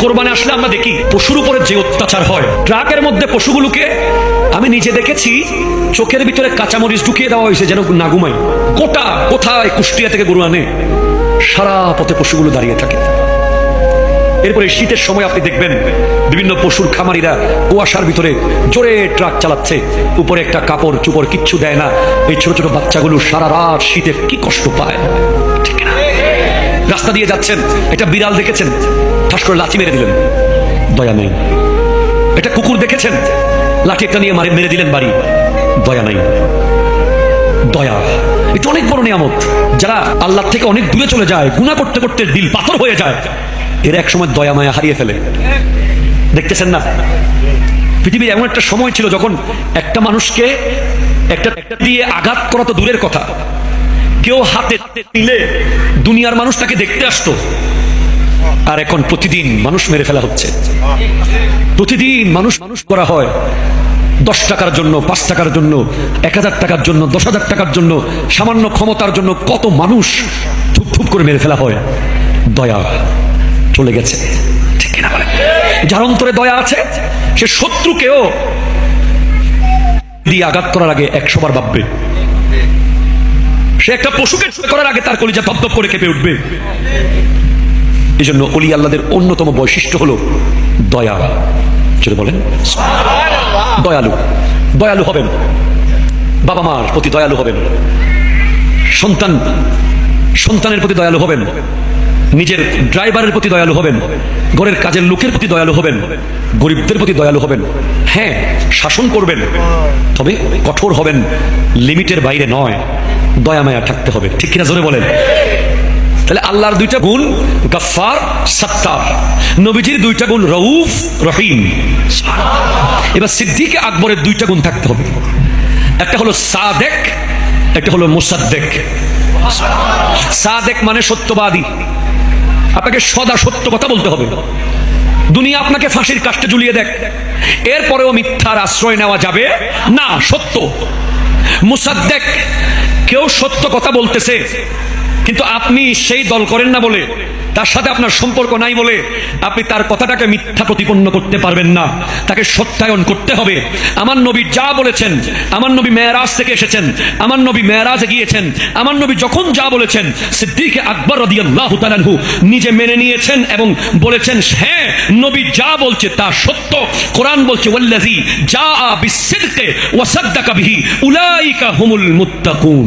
কোরবানি আসলে আমরা দেখি পশুর উপরে যে অত্যাচার হয়। ট্রাকের মধ্যে পশুগুলোকে আমি নিজে দেখেছি, চোখের ভিতরে কাঁচামরিচ ঢুকিয়ে দেওয়া হয়েছে যেন না ঘুমাই কোটা কোথায় কুষ্টিয়া থেকে গরু আনে? সারা পথে পশুগুলো দাঁড়িয়ে থাকে। এরপরে শীতের সময় আপনি দেখবেন বিভিন্ন পশুর খামারিরা কুয়াশার ভিতরে জোরে ট্রাক চালাচ্ছে। উপরে একটা কাপড় চুপড় কিচ্ছু দেয় না। এই ছোট ছোট বাচ্চাগুলো সারা রাত শীতে কি কষ্ট পায়? রাস্তা দিয়ে যাচ্ছেন। এটা বিড়াল দেখেছেন? ঠাস করে লাথি মেরে দিলেন। দয়া নেই। এটা কুকুর দেখেছেন? লাঠি একটা নিয়ে মারে মেরে দিলেন বাড়ি। দয়া নাই। দয়া। এটা অনেক বড় নিয়ামত। যারা আল্লাহ থেকে অনেক দূরে চলে যায় গুণা করতে করতে দিল পাথর হয়ে যায়, এরা এক সময় দয়া মায়া হারিয়ে ফেলে। দেখতেছেন না? পৃথিবীর এমন একটা সময় ছিল যখন একটা মানুষকে একটা একটা দিয়ে আঘাত করা তো দূরের কথা। কেউ হাতে নিলে দুনিয়ার মানুষ তাকে দেখতে আসতো। আর এখন প্রতিদিন মানুষ মেরে ফেলা হচ্ছে। প্রতিদিন মানুষ মানুষ করা হয় দশ টাকার জন্য, পাঁচ টাকার জন্য, এক হাজার টাকার জন্য, দশ হাজার টাকার জন্য, সামান্য ক্ষমতার জন্য কত মানুষ থুপ থুপ করে মেরে ফেলা হয়। দয়া চলে গেছে। ঠিক কিনা বলে যার অন্তরে দয়া আছে, সে শত্রুকেও দিয়ে আঘাত করার আগে একশো বার ভাববে। সে একটা পশুকে করার আগে তার কলিজা ধপধপ করে কেঁপে উঠবে। এই জন্য অলি আল্লাদের অন্যতম বৈশিষ্ট্য হলো দয়া চলে বলেন। দয়ালু। দয়ালু হবেন। বাবা মার প্রতি দয়ালু হবেন। সন্তান সন্তানের প্রতি দয়ালু হবেন। নিজের ড্রাইভারের প্রতি দয়ালু হবেন। ঘরের কাজের লোকের প্রতি দয়ালু হবেন। গরিবদের প্রতি দয়ালু হবেন। হ্যাঁ শাসন করবেন। তবে কঠোর হবেন। লিমিটের বাইরে নয়। দয়া মায়া থাকতে হবে। ঠিক কিনা জোরে বলেন? তাহলে আল্লাহর দুইটা গুণ গাফার সত্তার। নবীজির দুইটা গুণ, রউফ, রহিম। এবার সিদ্দিক আকবরের দুইটা গুণ থাকতে হবে। একটা হলো সাদেক, একটা হলো মুসাদ্দেক। সাদেক মানে সত্যবাদী। আপনাকে সদা সত্য কথা বলতে হবে। দুনিয়া আপনাকে ফাঁসির কাষ্টে ঝুলিয়ে দেখ। এরপরেও মিথ্যার আশ্রয় নেওয়া যাবে না, সত্য। মুসাদ্দেক কেউ সত্য কথা বলতেছে কিন্তু আপনি সেই দল করেন না বলে, তার সাথে আপনার সম্পর্ক নাই বলে আপনি তার কথাটাকে মিথ্যা প্রতিপন্ন করতে পারবেন না। তাকে সত্যায়ন করতে হবে। আমার নবী যা বলেছেন, আমার নবী মেয়ারাজ থেকে এসেছেন, আমার নবী মেয়ারাজে গিয়েছেন, আমার নবী যখন যা বলেছেন, সিদ্দিক আকবর রাদিয়াল্লাহু নিজে মেনে নিয়েছেন এবং বলেছেন হ্যাঁ নবী যা বলছে তা সত্য। কোরআন বলছে, ওয়াল্লাযী জাআ বিসিদকি ওয়া সাদ্দাকা বিহি উলাইকা হুমুল মুত্তাকুন।